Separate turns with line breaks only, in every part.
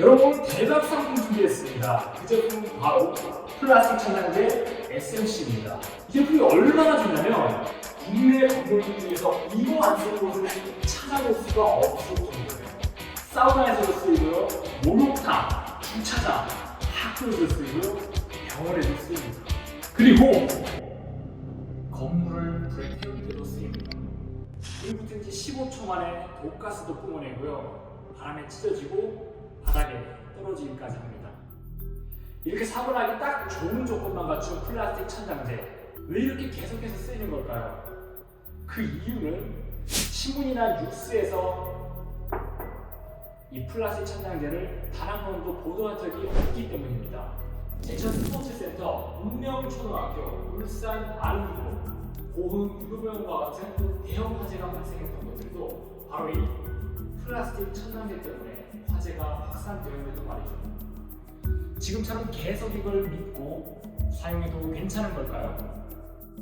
여러분 대박 상품 준비했습니다. 그 제품 바로 플라스틱 천장제 SMC입니다. 이 제품이 얼마나 좋냐면 국내 건물들 중에서 이거 안 쓰는 곳을 찾아볼 수가 없을 정도예요. 사우나에서도 쓰이고요, 목욕탕, 주차장, 학교에도 쓰이고요, 병원에도 쓰입니다. 그리고 건물을 불에 태울 때도 쓰입니다. 불이 붙은 지 15초 만에 독가스도 뿜어내고요. 바람에 찢어지고 바닥에 떨어지기까지 합니다. 이렇게 사고나기 딱 좋은 조건만 갖춘 플라스틱 천장제. 왜 이렇게 계속해서 쓰이는 걸까요? 그 이유는 신문이나 뉴스에서 이 플라스틱 천장제를 단 한 번도 보도한 적이 없기 때문입니다. 제천 스포츠센터, 운명초등학교, 울산 아름이고 고흥 유교병원과 같은 대형 화재가 발생했던 것들도 바로 이 플라스틱 천장제 때문에 화재가 확산되어 있는 말이죠. 지금처럼 계속 이걸 믿고 사용해도 괜찮은 걸까요?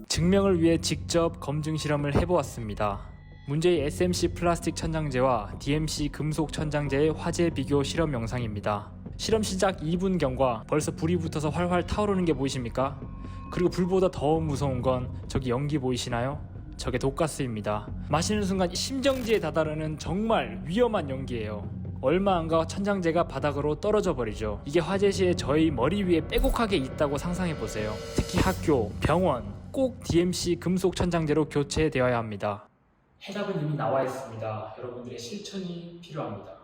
증명을 위해 직접 검증 실험을 해보았습니다. 문제의 SMC 플라스틱 천장제와 DMC 금속 천장제의 화재 비교 실험 영상입니다. 실험 시작 2분경과 벌써 불이 붙어서 활활 타오르는 게 보이십니까? 그리고 불보다 더 무서운 건 저기 연기 보이시나요? 저게 독가스입니다. 마시는 순간 심정지에 다다르는 정말 위험한 연기예요. 얼마 안 가 천장제가 바닥으로 떨어져 버리죠. 이게 화재 시에 저희 머리 위에 빼곡하게 있다고 상상해 보세요. 특히 학교, 병원, 꼭 DMC 금속 천장제로 교체되어야 합니다.
해답은 이미 나와 있습니다. 여러분들의 실천이 필요합니다.